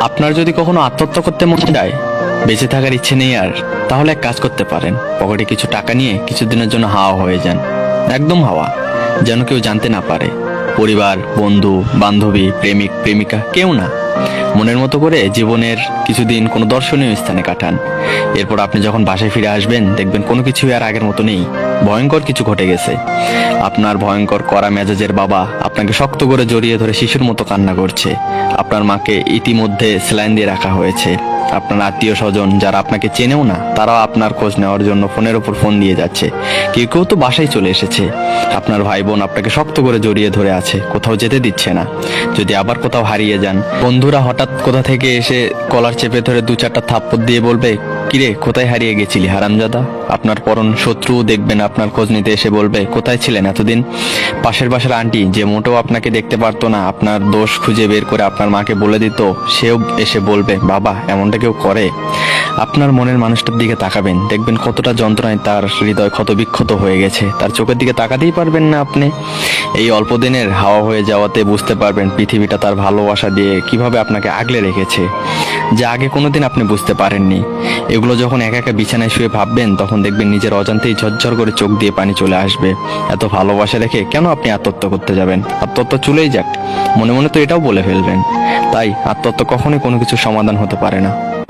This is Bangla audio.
আপনার যদি কখনো আত্মহত্যা করতে মনে যায় বেঁচে থাকার ইচ্ছে নেই আর, তাহলে এক কাজ করতে পারেন। পকেটে কিছু টাকা নিয়ে কিছুদিনের জন্য হাওয়া হয়ে যান। একদম হাওয়া, যেন কেউ জানতে না পারে। পরিবার, বন্ধু, বান্ধবী, প্রেমিক, প্রেমিকা, কেউ না। মনের মতো করে জীবনের কিছুদিন কোনো দর্শনীয় স্থানে কাটান। এরপর আপনি যখন বাসায় ফিরে আসবেন, দেখবেন কোনো কিছুই আর আগের মতো নেই। ভয়ঙ্কর কিছু ঘটে গেছে। আপনার ভয়ঙ্কর করা মেজাজের বাবা আপনাকে শক্ত করে জড়িয়ে ধরে শিশুর মতো কান্না করছে। আপনার মাকে ইতিমধ্যে স্যালাইন দিয়ে রাখা হয়েছে। আপনার আত্মীয় স্বজন যারা আপনাকে চেনেও না, তারাও আপনার খোঁজ নেওয়ার জন্য ফোনের ওপর ফোন দিয়ে যাচ্ছে। কেউ কেউ তো বাসায় চলে এসেছে। আপনার ভাই বোন আপনাকে শক্ত করে জড়িয়ে ধরে আছে, কোথাও যেতে দিচ্ছে না। যদি আবার কোথাও হারিয়ে যান, বন্ধুরা হঠাৎ কোথা থেকে এসে কলার চেপে ধরে দু চারটা থাপ্পড় দিয়ে বলবে কিরে কোথায় হারিয়ে গেছিলি হারামজাদা? আপনার পরন শত্রু দেখবেন, আপনার খোঁজ নিতে এসে বলবে, কোথায় ছিলেন এতদিন? পাশের বাসার আন্টি, যে মোটেও আপনাকে দেখতে পারতো না, আপনার দোষ খুঁজে বের করে আপনার মাকে বলে দিত, সেও এসে বলবে, বাবা, এমনটা কেউ করে? আপনার মনের মানুষটার দিকে তাকাবেন, দেখবেন কতটা যন্ত্রণায় তার হৃদয় ক্ষত বিক্ষত হয়ে গেছে। তার চোখের দিকে তাকাতেই পারবেন না আপনি। এই অল্প দিনের হাওয়া হয়ে যাওয়াতে বুঝতে পারবেন, পৃথিবীটা তার ভালোবাসা দিয়ে কীভাবে আপনাকে আগলে রেখেছে। যা আগে কোনোদিন আপনি বুঝতে পারেননি। এগুলো যখন একা একা বিছানায় শুয়ে ভাববেন, তখন দেখবেন নিজের অজান্তেই ঝরঝর করে চোখ দিয়ে পানি চলে আসবে। এত ভালোবাসা রেখে কেন আপনি আত্মহত্যা করতে যাবেন? আত্মহত্যা চলেই যাক। মনে মনে তো এটাও বলে ফেলবেন। তাই আত্মহত্যা কখনোই কোনো কিছু সমাধান হতে পারে না।